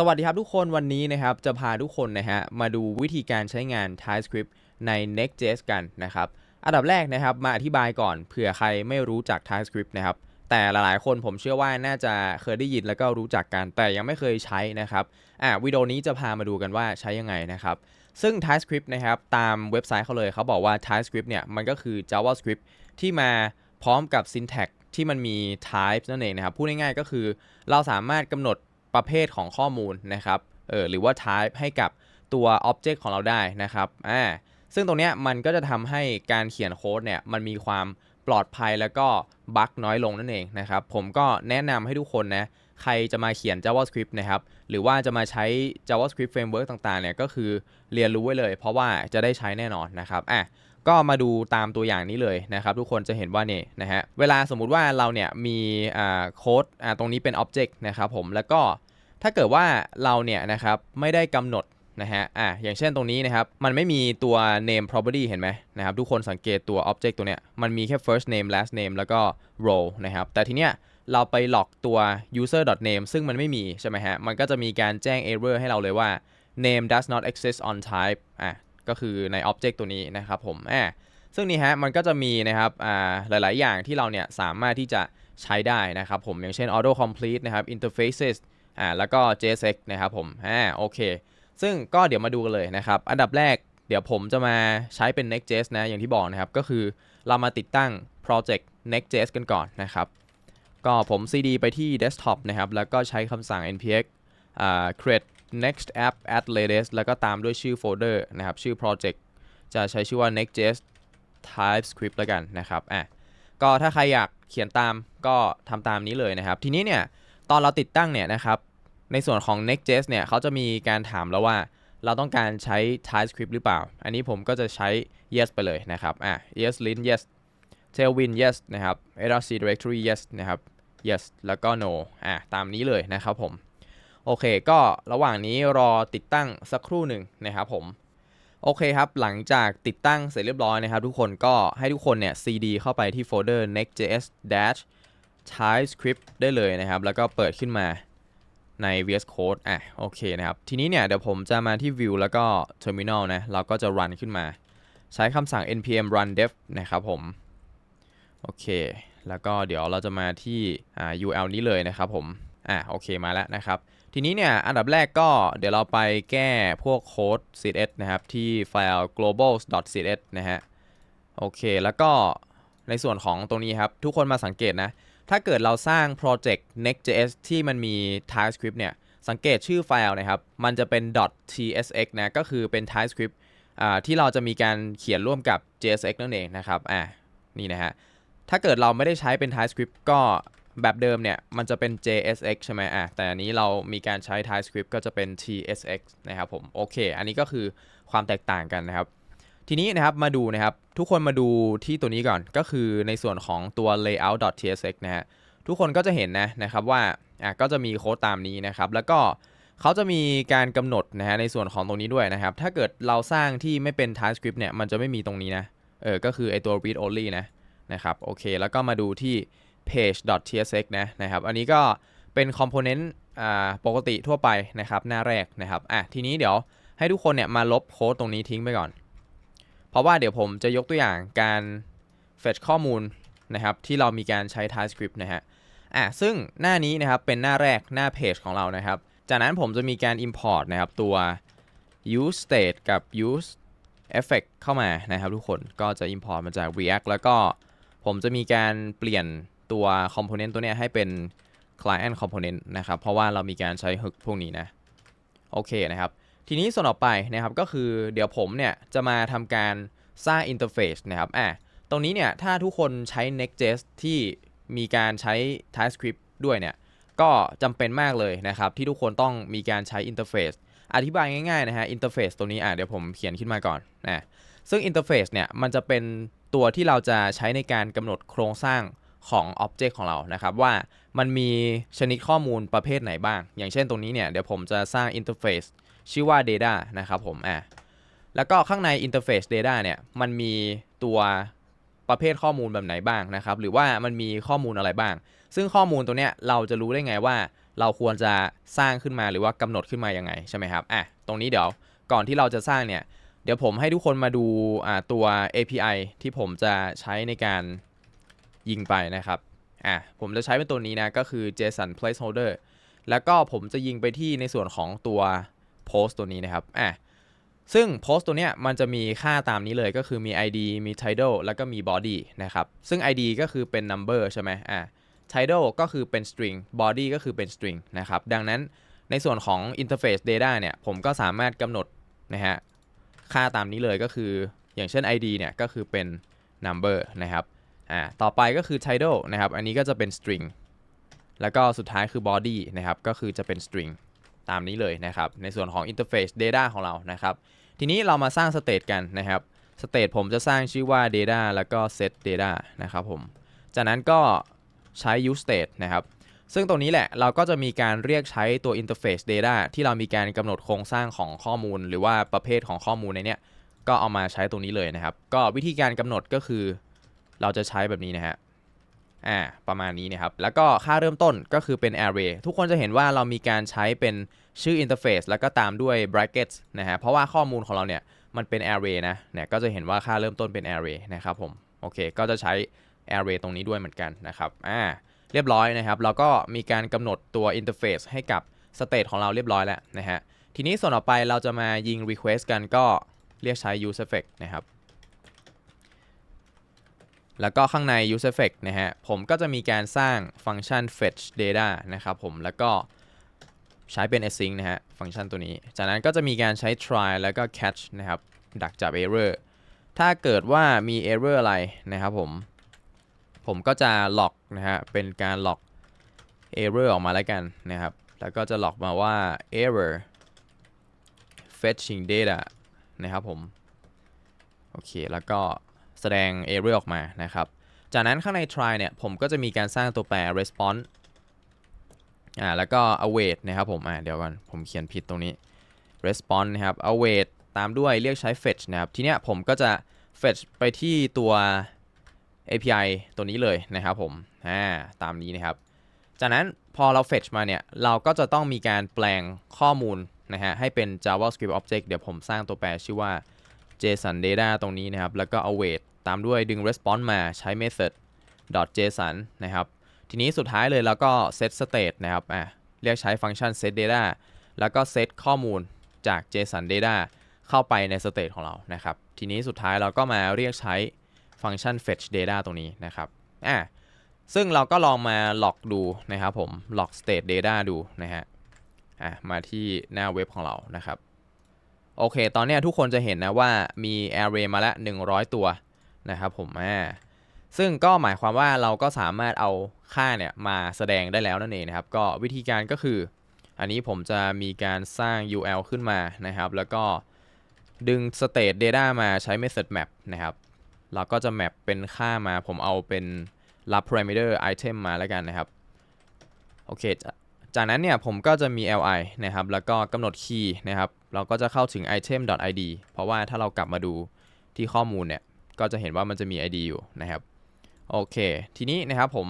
สวัสดีครับทุกคนวันนี้นะครับจะพาทุกคนนะฮะมาดูวิธีการใช้งาน TypeScript ใน Next.js กันนะครับอันดับแรกนะครับมาอธิบายก่อนเผื่อใครไม่รู้จัก TypeScript นะครับแต่หลายๆ คนผมเชื่อว่าน่าจะเคยได้ยินแล้วก็รู้จักกัน แต่ยังไม่เคยใช้นะครับอะวิดีโอนี้จะพามาดูกันว่าใช้ยังไงนะครับซึ่ง TypeScript นะครับตามเว็บไซต์เขาเลยเขาบอกว่า TypeScript เนี่ยมันก็คือ JavaScript ที่มาพร้อมกับ syntax ที่มันมี type นั่นเองนะครับพูดง่ายๆก็คือเราสามารถกำหนด ประเภทของข้อมูลนะครับเออหรือว่า type ให้กับตัว object ของเราได้นะครับอ่าซึ่งตรงเนี้ยมันก็จะทำให้การเขียนโค้ดเนี่ยมันมีความปลอดภัยแล้วก็บั๊กน้อยลงนั่นเองนะครับ ผมก็แนะนำให้ทุกคนนะใครจะมาเขียน JavaScript นะครับ หรือว่าจะมาใช้ JavaScript Framework ต่างๆ เนี่ย ก็คือเรียนรู้ไว้เลย เพราะว่าจะได้ใช้แน่นอนนะครับ อะ ก็มาดูตามตัวอย่างนี้เลยนะครับ ทุกคนจะเห็นว่าเนี่ยนะฮะ เวลาสมมุติว่าเราเนี่ยมีโค้ดตรงนี้เป็น Object นะครับผม แล้วก็ ถ้าเกิดว่าเราเนี่ยนะครับไม่ได้กำหนดนะฮะ อะ อย่างเช่นตรงนี้นะครับ มันไม่มีตัว name property เห็นไหมนะครับ ทุกคนสังเกตตัว object ตัวเนี้ย มันมีแค่ first name last name แล้วก็ row นะครับ แต่ทีเนี้ยเราไปหลอกตัว user name ซึ่งมันไม่มีใช่ไหมฮะ มันก็จะมีการแจ้ง error ให้เราเลยว่า name does not exist on type อะ ก็คือใน object ตัวนี้นะครับผม อะ ซึ่งนี่ฮะ มันก็จะมีนะครับ อ่า หลาย ๆ อย่างที่เราเนี่ยสามารถที่จะใช้ได้นะครับผม อย่างเช่น auto complete นะครับ interfaces อ่าแล้วก็ JSX นะครับผมอ่าโอเค ซึ่งก็เดี๋ยวมาดูกันเลยนะครับ อันดับแรกเดี๋ยวผมจะมาใช้เป็น Next.js นะอย่างที่บอกนะครับ ก็คือเรามาติดตั้ง project Next.js กันก่อนนะครับ ก็ผม cd ไปที่ desktop นะครับ แล้วก็ใช้คำสั่ง npx create next app at latest แล้วก็ตามด้วยชื่อโฟลเดอร์นะครับ ชื่อ project จะใช้ชื่อว่า Next.js TypeScript แล้วกันนะครับอะก็ถ้าใครอยากเขียนตามก็ทำตามนี้เลยนะครับ ทีนี้เนี่ย ตอนเราติดตั้งเนี่ยนะครับ ในส่วนของ Next.js เนี่ยเขาจะมีการถามแล้วว่าเราต้องการใช้ TypeScript หรือเปล่า อันนี้ผมก็จะใช้ yes ไปเลยนะครับ อะ yes lint yes tailwind yes นะครับ rc directory yes นะครับ yes แล้วก็ no อะ ตามนี้เลยนะครับผม โอเค ก็ระหว่างนี้รอติดตั้งสักครู่หนึ่งนะครับผม โอเคครับ หลังจากติดตั้งเสร็จเรียบร้อยนะครับ ทุกคนก็ให้ทุกคนเนี่ย cd เข้าไปที่โฟลเดอร์ next.js dash typescript ได้เลยนะครับ แล้วก็เปิดขึ้นมา ใน VS Code อะโอเคนะครับ ทีนี้เนี่ยเดี๋ยวผมจะมาที่ view แล้วก็ terminal นะ เราก็จะ run ขึ้นมา ใช้คำสั่ง npm run dev นะครับผม โอเค แล้วก็เดี๋ยวเราจะมาที่อ่า UL นี้เลยนะครับผม อะโอเคมาแล้วนะครับ ทีนี้เนี่ยอันดับแรกก็เดี๋ยวเราไปแก้พวกโค้ด css นะครับ ที่ไฟล์ global.css นะฮะ โอเค แล้วก็ในส่วนของตรงนี้ครับ ทุกคนมาสังเกตนะ ถ้าเกิดเราสร้างโปรเจกต์ Next.js ที่มันมี TypeScript เนี่ย สังเกตชื่อไฟล์นะครับ มันจะเป็น .tsx นะ ก็คือเป็น TypeScript อ่าที่เราจะมีการเขียนร่วมกับ JSX นั่นเองนะครับอ่านี่นะฮะ ถ้าเกิดเราไม่ได้ใช้เป็น TypeScript ก็แบบเดิมเนี่ย มันจะเป็น JSX ใช่ไหมอะแต่อันนี้เรามีการใช้ TypeScript ก็จะเป็น TSX นะครับผม โอเค อันนี้ก็คือความแตกต่างกันนะครับ ทีนี้นะครับมาดูนะครับ ทุกคนมาดูที่ตัวนี้ก่อนก็คือในส่วนของตัว layout.tsx นะฮะทุกคนก็จะเห็นนะนะครับว่าอะก็จะมีโค้ดตามนี้นะครับ แล้วก็เขาจะมีการกำหนดนะฮะในส่วนของตรงนี้ด้วยนะครับ ถ้าเกิดเราสร้างที่ไม่เป็น TypeScript เนี่ยมันจะไม่มีตรงนี้นะเออก็คือไอตัว read only นะนะครับโอเค แล้วก็มาดูที่ page.tsx นะนะครับ อันนี้ก็เป็น component อ่าปกติทั่วไปนะครับ หน้าแรกนะครับอะทีนี้เดี๋ยวให้ทุกคนเนี่ยมาลบโค้ดตรงนี้ทิ้งไปก่อน ราะว่าเดี๋ยวผมจะยกตัวอย่างการ fetch ข้อมูลนะครับที่เรามีการใช้ TypeScript นะฮะอะซึ่งหน้านี้นะครับเป็นหน้าแรกหน้าเพจของเรานะครับ จากนั้นผมจะมีการ import นะครับตัว use state กับ use effect เข้ามานะครับทุกคนก็จะ import มาจาก React แล้วก็ผมจะมีการเปลี่ยนตัว component ตัวเนี้ยให้เป็น client component นะครับ เพราะว่าเรามีการใช้ hook พวกนี้นะ โอเคนะครับ ทีนี้ส่วนต่อไปนะครับก็คือเดี๋ยวผมเนี่ยจะมาทำการสร้าง interface นะครับอะตรงนี้เนี่ยถ้าทุกคนใช้ Next.js ที่มีการใช้ TypeScript ด้วยเนี่ยก็จำเป็นมากเลยนะครับที่ทุกคนต้องมีการใช้ interface อธิบายง่ายๆนะฮะ interface ตัวนี้อะเดี๋ยวผมเขียนขึ้นมาก่อนนะซึ่ง interface เนี่ยมันจะเป็นตัวที่เราจะใช้ในการกำหนดโครงสร้างของ object ของเรานะครับว่ามันมีชนิดข้อมูลประเภทไหนบ้าง อย่างเช่นตรงนี้เนี่ยเดี๋ยวผมจะสร้าง interface ชื่อว่า data นะครับผมอะแล้วก็ข้างใน interface data เนี่ยมันมีตัวประเภทข้อมูลแบบไหนบ้างนะครับ หรือว่ามันมีข้อมูลอะไรบ้าง ซึ่งข้อมูลตัวเนี้ยเราจะรู้ได้ไงว่า เราควรจะสร้างขึ้นมาหรือว่ากำหนดขึ้นมายังไงใช่ไหมครับอะตรงนี้เดี๋ยวก่อนที่เราจะสร้างเนี่ยเดี๋ยวผมให้ทุกคนมาดูอ่าตัว API ที่ผมจะใช้ในการยิงไปนะครับอะผมจะใช้เป็นตัวนี้นะก็คือ JSON placeholder แล้วก็ผมจะยิงไปที่ในส่วนของตัว post ตัวนี้นะครับอะซึ่ง post ตัวเนี้ยมันจะมีค่าตามนี้เลยก็คือมี ID มี title แล้วก็มี body นะครับ ซึ่ง ID ก็คือเป็น number ใช่ไหมอะ title ก็คือเป็น string body ก็คือเป็น string นะครับ ดังนั้นในส่วนของ interface data เนี่ย ผมก็สามารถกำหนดนะฮะค่าตามนี้เลยก็คืออย่างเช่น ID เนี่ย ก็คือเป็น number นะครับอ่าต่อไปก็คือ title นะครับ อันนี้ก็จะเป็น string แล้วก็สุดท้ายคือ body นะครับ ก็คือจะเป็น string ตามนี้เลยนะครับ ในส่วนของ interface data ของเรานะครับ ทีนี้เรามาสร้าง state กันนะครับ state ผมจะสร้างชื่อว่า data แล้วก็ set data นะครับผม จากนั้นก็ใช้ use state นะครับ ซึ่งตรงนี้แหละเราก็จะมีการเรียกใช้ตัว interface data ที่เรามีการกำหนดโครงสร้างของข้อมูล หรือว่าประเภทของข้อมูลในเนี้ยก็เอามาใช้ตรงนี้เลยนะครับ ก็วิธีการกำหนดก็คือ เราจะใช้แบบนี้นะฮะ อ่าประมาณนี้นะครับ แล้วก็ค่าเริ่มต้นก็คือเป็น array ทุกคนจะเห็นว่าเรามีการใช้เป็นชื่อ interface แล้วก็ตามด้วย brackets นะฮะเพราะว่าข้อมูลของเราเนี่ยมันเป็น array นะเนี่ยก็จะเห็นว่าค่าเริ่มต้นเป็น array นะครับผมโอเค ก็จะใช้ array ตรงนี้ด้วยเหมือนกันนะครับอ่าเรียบร้อยนะครับ เราก็มีการกำหนดตัว interface ให้กับ state ของเราเรียบร้อยแล้วนะฮะทีนี้ส่วนต่อไปเราจะมายิง request กันก็เรียกใช้ use effect นะครับ แล้วก็ข้างใน use effect นะฮะ ผมก็จะมีการสร้างฟังก์ชัน fetch data นะครับผม แล้วก็ใช้เป็น async นะฮะ ฟังก์ชันตัวนี้ จากนั้นก็จะมีการใช้ try แล้วก็ catch นะครับ ดักจับ error ถ้าเกิดว่ามี error อะไรนะครับผม ผมก็จะ log นะฮะ เป็นการ log error ออกมาแล้วกันนะครับ แล้วก็จะ log มาว่า error fetching data นะครับผม โอเค แล้วก็ แสดง error ออกมานะครับ จากนั้นข้างใน try เนี่ย ผมก็จะมีการสร้างตัวแปร response อ่าแล้วก็ await นะครับผมอ่าเดี๋ยวก่อน ผมเขียนผิดตรงนี้ response นะครับ await ตามด้วยเรียกใช้ fetch นะครับ ทีเนี้ยผมก็จะ fetch ไปที่ตัว API ตัวนี้เลยนะครับผมอ่าตามนี้นะครับ จากนั้นพอเรา fetch มาเนี่ย เราก็จะต้องมีการแปลงข้อมูลนะฮะให้เป็น JavaScript object เดี๋ยวผมสร้างตัวแปรชื่อว่า JSON data ตรงนี้นะครับ แล้วก็ await ตามด้วยดึง response มาใช้ method .json นะครับ ทีนี้สุดท้ายเลยเราก็ set state นะครับอะเรียกใช้ฟังก์ชัน set data แล้วก็ set ข้อมูลจาก JSON data เข้าไปใน state ของเรานะครับ ทีนี้สุดท้ายเราก็มาเรียกใช้ฟังก์ชัน fetch data ตรงนี้นะครับอะซึ่งเราก็ลองมา log ดูนะครับผม log state data ดูนะฮะอะมาที่หน้าเว็บของเรานะครับ โอเค ตอนนี้ทุกคนจะเห็นนะว่ามี array มาล้ว100 ตัว นะครับผมอ่าซึ่งก็หมายความว่าเราก็สามารถเอาค่าเนี่ยมาแสดงได้แล้วนั่นเองนะครับ ก็วิธีการก็คือ อันนี้ผมจะมีการสร้าง UL ขึ้นมานะครับ แล้วก็ดึง state data มาใช้ method map นะครับ เราก็จะ map เป็นค่ามาผมเอาเป็น รับ parameter item มาแล้วกันนะครับ โอเค จากนั้นเนี่ยผมก็จะมี li นะครับ แล้วก็กำหนด key นะครับ เราก็จะเข้าถึง item.id เพราะว่าถ้าเรากลับมาดูที่ข้อมูลเนี่ย ก็จะเห็นว่ามันจะมี id อยู่นะครับโอเค ทีนี้นะครับผม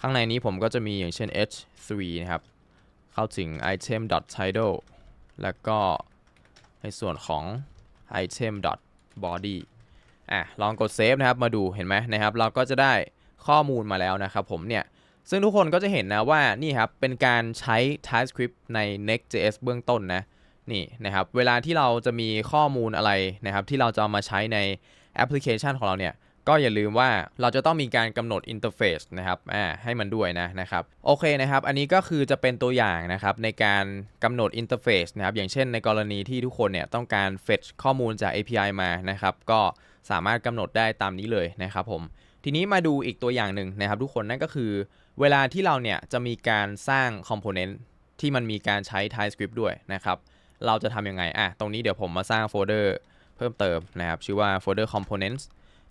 ข้างในนี้ผมก็จะมีอย่างเช่น h3 นะครับ เข้าถึง item.title แล้วก็ในส่วนของ item.body อะลองกดเซฟนะครับมาดูเห็นไหมนะครับ เราก็จะได้ข้อมูลมาแล้วนะครับผมเนี่ย ซึ่งทุกคนก็จะเห็นนะว่านี่ครับ เป็นการใช้ TypeScript ใน Next.js เบื้องต้นนะนี่นะครับ เวลาที่เราจะมีข้อมูลอะไรนะครับ ที่เราจะมาใช้ใน แอปพลิเคชันของเราเนี่ยก็อย่าลืมว่าเราจะต้องมีการกำหนดอินเทอร์เฟซนะครับอ่าให้มันด้วยนะนะครับโอเคนะครับ อันนี้ก็คือจะเป็นตัวอย่างนะครับในการกำหนดอินเทอร์เฟซนะครับอย่างเช่นในกรณีที่ทุกคนเนี่ยต้องการ fetch ข้อมูลจาก API มานะครับก็สามารถกำหนดได้ตามนี้เลยนะครับผมทีนี้มาดูอีกตัวอย่างหนึ่งนะครับ ทุกคนนั่นก็คือ เวลาที่เราเนี่ยจะมีการสร้างคอมโพเนนต์ที่มันมีการใช้ TypeScript ด้วยนะครับเราจะทำยังไงอะตรงนี้เดี๋ยวผมมาสร้างโฟลเดอร์ พิ่มเติมนะครับ ชื่อว่าโฟลเดอร์ components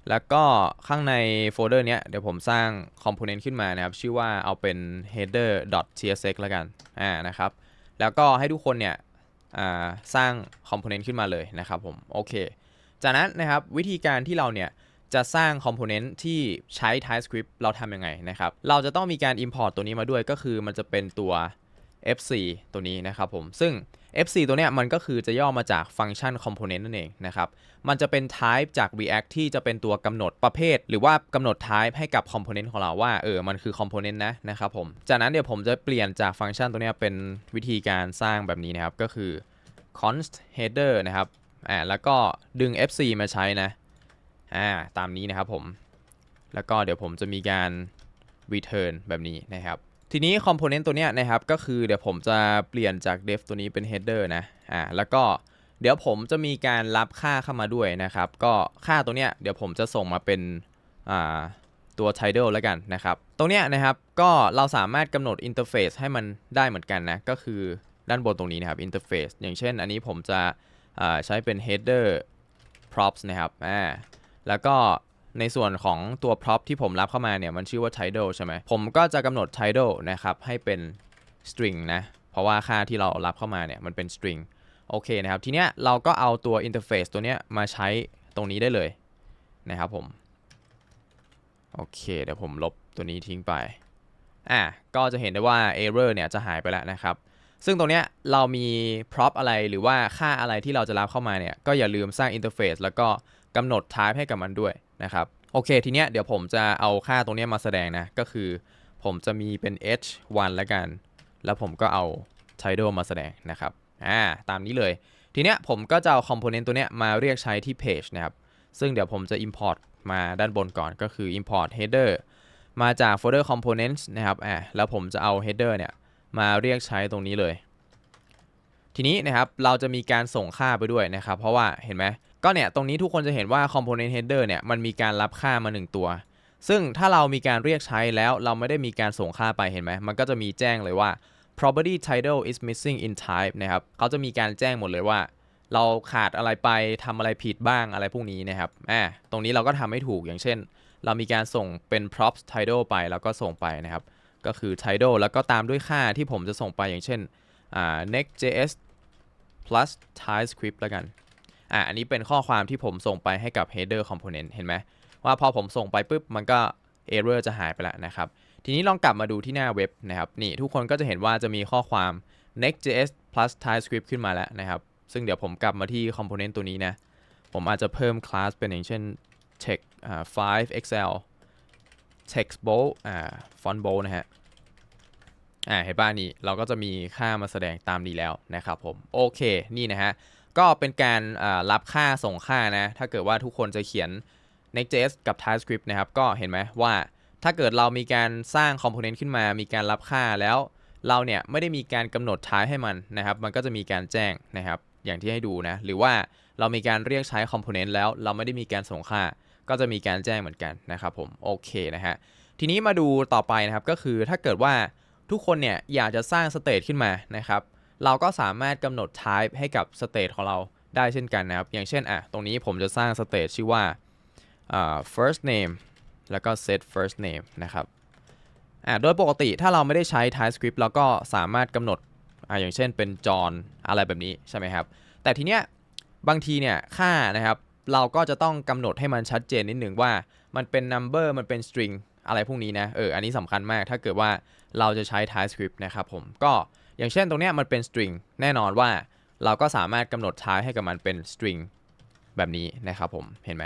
แล้วก็ข้างในโฟลเดอร์เนี้ยเดี๋ยวผมสร้างคอมโพเนนต์ขึ้นมานะครับ ชื่อว่าเอาเป็น header.tsx แล้วกันอ่านะครับ แล้วก็ให้ทุกคนเนี่ยสร้างคอมโพเนนต์ขึ้นมาเลยนะครับผมโอเค จากนั้นนะครับวิธีการที่เราเนี่ยจะสร้าง component ที่ใช้ TypeScript เราทำยังไงนะครับ เราจะต้องมีการ import ตัวนี้มาด้วยก็คือมันจะเป็นตัว fc ตัวนี้นะครับผมซึ่ง fc ตัวเนี้ยมันก็คือจะย่อมาจากฟังก์ชัน component นั่นเองนะครับ มันจะเป็น type จาก react ที่จะเป็นตัวกำหนดประเภท หรือว่ากำหนด type ให้กับ component ของเราว่าเออมันคือ component นะนะครับผม จากนั้นเดี๋ยวผมจะเปลี่ยนจากฟังก์ชันตัวเนี้ยเป็นวิธีการสร้างแบบนี้นะครับก็คือ const header นะครับอ่าแล้วก็ดึง fc มาใช้นะอ่าตามนี้นะครับผม แล้วก็เดี๋ยวผมจะมีการ return แบบนี้นะครับ ทีนี้ component ตัวเนี้ยนะครับก็คือเดี๋ยวผมจะเปลี่ยนจาก def ตัวนี้เป็น header นะอ่าแล้วก็เดี๋ยวผมจะมีการรับค่าเข้ามาด้วยนะครับ ก็ค่าตัวเนี้ยเดี๋ยวผมจะส่งมาเป็นอ่าตัว title แล้วกันนะครับ ตรงเนี้ยนะครับก็เราสามารถกำหนด interface ให้มันได้เหมือนกันนะ ก็คือด้านบนตรงนี้นะครับ interface อย่างเช่นอันนี้ผมจะอ่าใช้เป็น header props นะครับอ่าแล้วก็ ในส่วนของตัว prop ที่ผมรับเข้ามาเนี่ยมันชื่อว่า title ใช่ไหมผมก็จะกำหนด title นะครับให้เป็น string นะเพราะว่าค่าที่เรารับเข้ามาเนี่ยมันเป็น string โอเคนะครับ ทีเนี้ยเราก็เอาตัว interface ตัวเนี้ยมาใช้ตรงนี้ได้เลยนะครับผม โอเค เดี๋ยวผมลบตัวนี้ทิ้งไป อะ ก็จะเห็นได้ว่า error เนี่ยจะหายไปแล้วนะครับ ซึ่งตรงเนี้ยเรามี prop อะไรหรือว่าค่าอะไรที่เราจะรับเข้ามาเนี่ย ก็อย่าลืมสร้าง interface แล้วก็ กำหนด type ให้กับมันด้วยนะครับโอเคทีเนี้ยเดี๋ยวผมจะเอาค่าตรงเนี้ยมาแสดงนะ ก็คือผมจะมีเป็น h1 แล้วกัน แล้วผมก็เอา title มาแสดงนะครับอ่าตามนี้เลย ทีเนี้ยผมก็จะเอา component ตัวเนี้ยมาเรียกใช้ที่ page นะครับ ซึ่งเดี๋ยวผมจะ import มาด้านบนก่อนก็คือ import header มาจากโฟลเดอร์ components นะครับอ่าแล้วผมจะเอา header เนี่ยมาเรียกใช้ตรงนี้เลย ทีนี้นะครับเราจะมีการส่งค่าไปด้วยนะครับ เพราะว่าเห็นไหม ก็เนี่ยตรงนี้ทุกคนจะเห็นว่า component header เนี่ยมันมีการรับค่ามา 1 ตัว ซึ่งถ้าเรามีการเรียกใช้แล้วเราไม่ได้มีการส่งค่าไปเห็นไหมมันก็จะมีแจ้งเลยว่า property title is missing in type นะครับเขาจะมีการแจ้งหมดเลยว่า เราขาดอะไรไปทำอะไรผิดบ้างอะไรพวกนี้นะครับอ่าตรงนี้เราก็ทำให้ถูกอย่างเช่น เรามีการส่งเป็น props title ไปแล้วก็ส่งไปนะครับ ก็คือ title แล้วก็ตามด้วยค่าที่ผมจะส่งไปอย่างเช่นอ่า next.js plus TypeScript แล้วกัน อ่าอันนี้เป็นข้อความที่ผมส่งไปให้กับ header component เห็นไหมว่าพอผมส่งไปปุ๊บมันก็ error จะหายไปแล้วนะครับ ทีนี้ลองกลับมาดูที่หน้าเว็บนะครับนี่ทุกคนก็จะเห็นว่าจะมีข้อความ next.js plus TypeScript ขึ้นมาแล้วนะครับ ซึ่งเดี๋ยวผมกลับมาที่ component ตัวนี้นะ ผมอาจจะเพิ่ม class เป็นอย่างเช่น text อ่า5 excel text bold อ่า font bold นะฮะอ่าเห็นป่ะนี่เราก็จะมีค่ามาแสดงตามนี้แล้วนะครับผม โอเคนี่นะฮะ ก็เป็นการรับค่าส่งค่านะ ถ้าเกิดว่าทุกคนจะเขียน Next.js กับ TypeScript นะครับ ก็เห็นไหมว่าถ้าเกิดเรามีการสร้าง component ขึ้นมา มีการรับค่าแล้วเราเนี่ยไม่ได้มีการกำหนดท้ายให้มันนะครับ มันก็จะมีการแจ้งนะครับ อย่างที่ให้ดูนะ หรือว่าเรามีการเรียกใช้ component แล้วเราไม่ได้มีการส่งค่า ก็จะมีการแจ้งเหมือนกันนะครับผม โอเคนะฮะ ทีนี้มาดูต่อไปนะครับ ก็คือถ้าเกิดว่าทุกคนเนี่ยอยากจะสร้าง state ขึ้นมานะครับ เราก็สามารถกำหนด type ให้กับ state ของเราได้เช่นกันนะครับ อย่างเช่นอะตรงนี้ผมจะสร้าง state ชื่อว่า first name แล้วก็ set first name นะครับอ่าโดยปกติถ้าเราไม่ได้ใช้ TypeScript เราก็สามารถกำหนดอ่าอย่างเช่นเป็น John อะไรแบบนี้ใช่ไหมครับ แต่ทีเนี้ยบางทีเนี่ยค่านะครับเราก็จะต้องกำหนดให้มันชัดเจนนิดหนึ่งว่ามันเป็น number มันเป็น string อะไรพวกนี้นะ เออ อันนี้สำคัญมาก ถ้าเกิดว่าเราจะใช้ TypeScript นะครับผม ก็ อย่างเช่นตรงเนี้ยมันเป็น string แน่นอนว่าเราก็สามารถกำหนดท้ายให้กับมันเป็น string แบบนี้นะครับผมเห็นไหม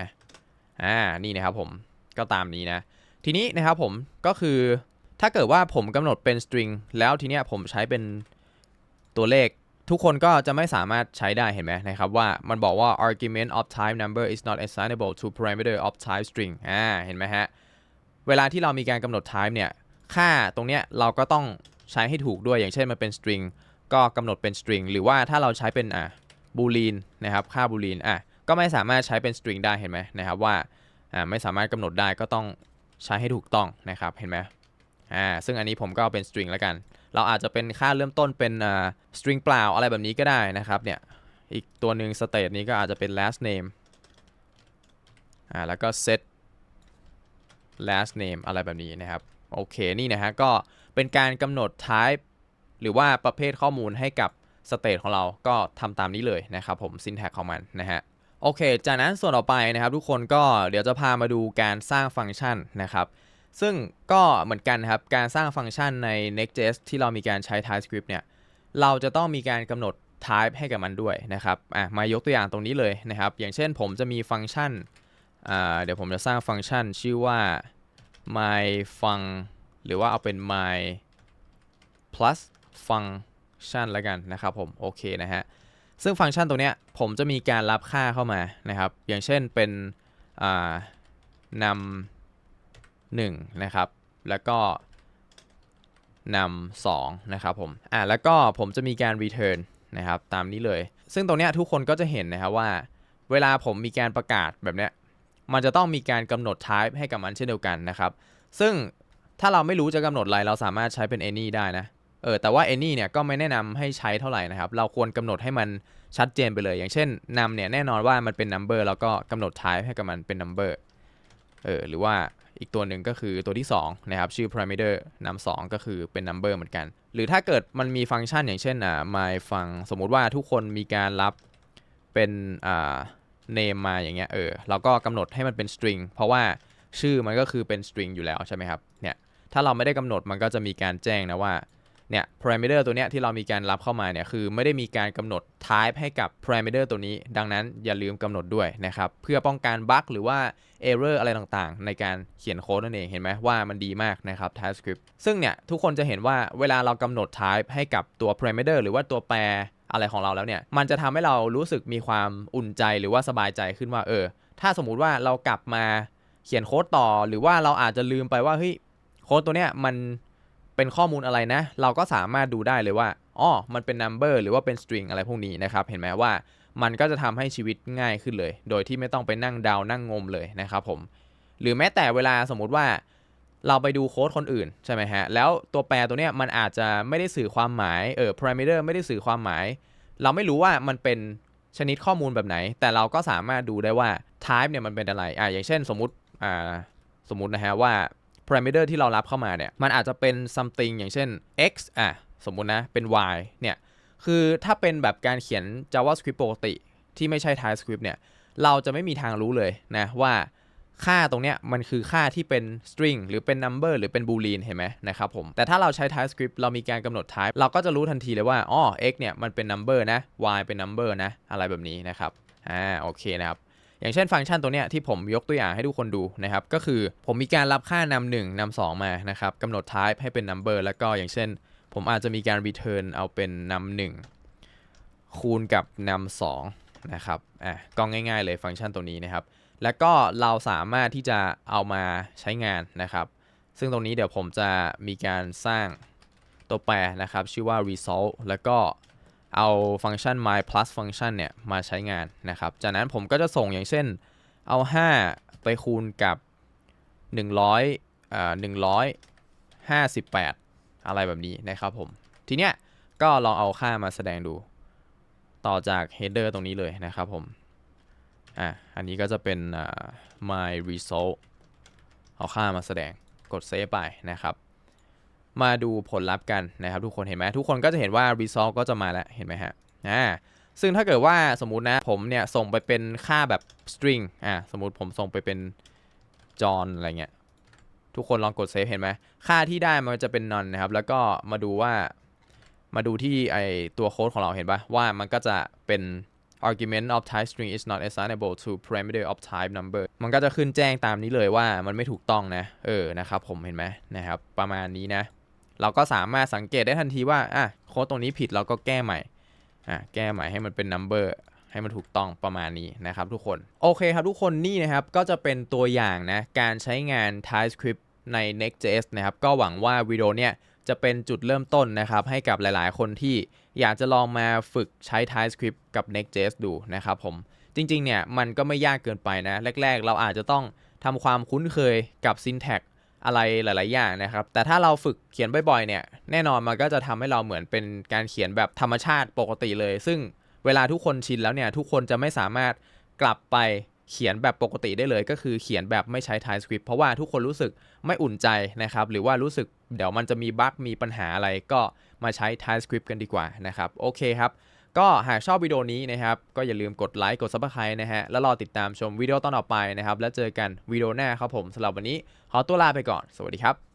อ่านี่นะครับผมก็ตามนี้นะ ทีนี้นะครับผมก็คือถ้าเกิดว่าผมกำหนดเป็น string แล้วทีเนี้ยผมใช้เป็นตัวเลข ทุกคนก็จะไม่สามารถใช้ได้เห็นไหมนะครับว่ามันบอกว่า argument of type number is not assignable to parameter of type string อ่าเห็นไหมฮะเวลาที่เรามีการกำหนด type เนี่ยค่าตรงเนี้ยเราก็ต้อง ใช้ให้ถูกด้วยอย่างเช่นมันเป็น string ก็กำหนดเป็น string หรือว่าถ้าเราใช้เป็นอะ boolean นะครับค่า boolean อะก็ไม่สามารถใช้เป็น string ได้เห็นไหมนะครับว่าอ่าไม่สามารถกำหนดได้ก็ต้องใช้ให้ถูกต้องนะครับเห็นไหมอ่าซึ่งอันนี้ผมก็เอาเป็น string แล้วกัน เราอาจจะเป็นค่าเริ่มต้นเป็นอ่า string เปล่าอะไรแบบนี้ก็ได้นะครับเนี่ยอีกตัวหนึ่ง state นี้ก็อาจจะเป็น last name อ่าแล้วก็ set last name อะไรแบบนี้นะครับ โอเค นี่นะฮะ ก็ เป็นการกำหนด type หรือว่าประเภทข้อมูลให้กับ state ของเราก็ทำตามนี้เลยนะครับผม syntax ของมันนะฮะโอเค จากนั้นส่วนต่อไปนะครับ ทุกคนก็เดี๋ยวจะพามาดูการสร้างฟังก์ชันนะครับ ซึ่งก็เหมือนกันครับ การสร้างฟังก์ชันใน Next.js ที่เรามีการใช้ TypeScript เนี่ย เราจะต้องมีการกำหนด type ให้กับมันด้วยนะครับ อะ มายกตัวอย่างตรงนี้เลยนะครับ อย่างเช่นผมจะมีฟังก์ชัน อ่า เดี๋ยวผมจะสร้างฟังก์ชันชื่อว่า my fun หรือว่าเอาเป็น my plus function แล้วกันนะครับผมโอเคนะฮะซึ่งฟังก์ชันตรงเนี้ยผมจะมีการรับค่าเข้ามานะครับ อย่างเช่นเป็นนำหนึ่งนะครับ แล้วก็นำสองนะครับผมอ่าแล้วก็ผมจะมีการ return นะครับตามนี้เลย ซึ่งตรงเนี้ยทุกคนก็จะเห็นนะครับว่า เวลาผมมีการประกาศแบบเนี้ยมันจะต้องมีการกำหนด type ให้กับมันเช่นเดียวกันนะครับ ซึ่ง ถ้าเราไม่รู้จะกำหนดอะไรเราสามารถใช้เป็น any ได้นะ เออ แต่ว่า any เนี่ยก็ไม่แนะนำให้ใช้เท่าไหร่นะครับ เราควรกำหนดให้มันชัดเจนไปเลย อย่างเช่นนำเนี่ยแน่นอนว่ามันเป็น number แล้วก็กำหนด type ให้กับมันเป็น number เออ หรือว่าอีกตัวหนึ่งก็คือตัวที่2นะครับ ชื่อ parameter นำ2ก็คือเป็น number เหมือนกัน หรือถ้าเกิดมันมีฟังก์ชันอย่างเช่นอ่า my ฟังสมมุติว่าทุกคนมีการรับเป็นอ่า name มาอย่างเงี้ย เออ เราก็กำหนดให้มันเป็น string เพราะว่าชื่อมันก็คือเป็น string อยู่แล้วใช่ไหมครับ เนี่ย ถ้าเราไม่ได้กำหนดมันก็จะมีการแจ้งนะว่าเนี่ย parameter ตัวเนี้ยที่เรามีการรับเข้ามาเนี่ยคือไม่ได้มีการกำหนด type ให้กับ parameter ตัวนี้ ดังนั้นอย่าลืมกำหนดด้วยนะครับ เพื่อป้องกันบั๊กหรือว่า error อะไรต่างๆ ในการเขียนโค้ดนั่นเองเห็นไหมว่ามันดีมากนะครับ TypeScript ซึ่งเนี่ยทุกคนจะเห็นว่าเวลาเรากำหนด type ให้กับตัว parameter หรือว่าตัวแปรอะไรของเราแล้วเนี่ยมันจะทำให้เรารู้สึกมีความอุ่นใจหรือว่าสบายใจขึ้นว่าเออ ถ้าสมมุติว่าเรากลับมาเขียนโค้ดต่อ หรือว่าเราอาจจะลืมไปว่าเฮ้ย โค้ดตัวเนี้ยมันเป็นข้อมูลอะไรนะ เราก็สามารถดูได้เลยว่าอ๋อมันเป็น number หรือว่าเป็น string อะไรพวกนี้นะครับ เห็นไหมว่ามันก็จะทำให้ชีวิตง่ายขึ้นเลย โดยที่ไม่ต้องไปนั่งเดานั่งงมเลยนะครับผม หรือแม้แต่เวลาสมมุติว่าเราไปดูโค้ดคนอื่นใช่ไหมฮะ แล้วตัวแปรตัวเนี้ยมันอาจจะไม่ได้สื่อความหมาย เออ parameter ไม่ได้สื่อความหมาย เราไม่รู้ว่ามันเป็นชนิดข้อมูลแบบไหน แต่เราก็สามารถดูได้ว่า type เนี่ยมันเป็นอะไร อ่าอย่างเช่นสมมติ อ่า สมมตินะฮะว่า parameter ที่เรารับเข้ามาเนี่ย มันอาจจะเป็น something อย่างเช่น x อะ สมมุตินะ เป็น y เนี่ย คือถ้าเป็นแบบการเขียน JavaScript ปกติ ที่ไม่ใช่ TypeScript เนี่ย เราจะไม่มีทางรู้เลยนะว่าค่าตรงเนี้ยมันคือค่าที่เป็น string หรือเป็น number หรือเป็น boolean เห็นไหมนะครับผม แต่ถ้าเราใช้ TypeScript เรามีการกำหนด type เราก็จะรู้ทันทีเลยว่า อ๋อ x เนี่ยมันเป็น number นะ y เป็น number นะ อะไรแบบนี้นะครับ อ่า โอเคนะครับ อย่างเช่นฟังก์ชันตัวเนี้ยที่ผมยกตัวอย่างให้ทุกคนดูนะครับก็คือผมมีการรับค่านำ1นำ2มานะครับกำหนด type ให้เป็น number แล้วก็อย่างเช่น ผมอาจจะมีการ return เอาเป็นนำ1คูณกับนำ2นะครับอะก็ง่าย ๆเลยฟังก์ชันตัวนี้นะครับ แล้วก็เราสามารถที่จะเอามาใช้งานนะครับ ซึ่งตรงนี้เดี๋ยวผมจะมีการสร้างตัวแปรนะครับ ชื่อว่า result แล้วก็ เอาฟังก์ชัน my plus function เนี่ยมาใช้งานนะครับ จากนั้นผมก็จะส่งอย่างเช่นเอา 5 ไปคูณกับ 100อ่า158 อะไรแบบนี้นะครับผม ทีเนี้ยก็ลองเอาค่ามาแสดงดู ต่อจาก header ตรงนี้เลยนะครับผม อะ อันนี้ก็จะเป็น my result เอาค่ามาแสดงกด save ไปนะครับ มาดูผลลัพธ์กันนะครับทุกคนเห็นไหมทุกคนก็จะเห็นว่า result ก็จะมาแล้วเห็นไหมฮะอ่าซึ่งถ้าเกิดว่าสมมุตินะผมเนี่ยส่งไปเป็นค่าแบบ string อ่าสมมุติผมส่งไปเป็น John อะไรเงี้ยทุกคนลองกด save เห็นไหมค่าที่ได้มันจะเป็น none นะครับ แล้วก็มาดูว่ามาดูที่ไอตัวโค้ดของเราเห็นปะว่ามันก็จะเป็น argument of type string is not assignable to parameter of type number มันก็จะขึ้นแจ้งตามนี้เลยว่ามันไม่ถูกต้องนะ เออนะครับผมเห็นไหมนะครับ ประมาณนี้นะ เราก็สามารถสังเกตได้ทันทีว่าอะโค้ดตรงนี้ผิดเราก็แก้ใหม่อะแก้ใหม่ให้มันเป็น number ให้มันถูกต้องประมาณนี้นะครับทุกคน โอเคครับทุกคนนี่นะครับก็จะเป็นตัวอย่างนะการใช้งาน TypeScript ใน Next.js นะครับก็หวังว่าวิดีโอเนี่ยจะเป็นจุดเริ่มต้นนะครับให้กับหลายๆ คนที่อยากจะลองมาฝึกใช้ TypeScript กับ Next.js ดูนะครับผมจริง ๆ เนี่ยมันก็ไม่ยากเกินไปนะ แรก ๆ เราอาจจะต้องทำความคุ้นเคยกับ syntax อะไรหลาย ๆ อย่างนะครับ แต่ถ้าเราฝึกเขียนบ่อย ๆ เนี่ย แน่นอนมันก็จะทำให้เราเหมือนเป็นการเขียนแบบธรรมชาติปกติเลย ซึ่งเวลาทุกคนชินแล้วเนี่ย ทุกคนจะไม่สามารถกลับไปเขียนแบบปกติได้เลย ก็คือเขียนแบบไม่ใช้ TypeScript เพราะว่าทุกคนรู้สึกไม่อุ่นใจนะครับ หรือว่ารู้สึกเดี๋ยวมันจะมีบั๊กมีปัญหาอะไรก็มาใช้ TypeScript กันดีกว่านะครับ โอเคครับ ก็หากชอบวิดีโอนี้นะครับ ก็อย่าลืมกดไลค์กด Subscribe นะฮะ แล้วรอติดตามชมวิดีโอตอนต่อไปนะครับ แล้วเจอกันวิดีโอหน้าครับผมสำหรับวันนี้ ขอตัวลาไปก่อน สวัสดีครับ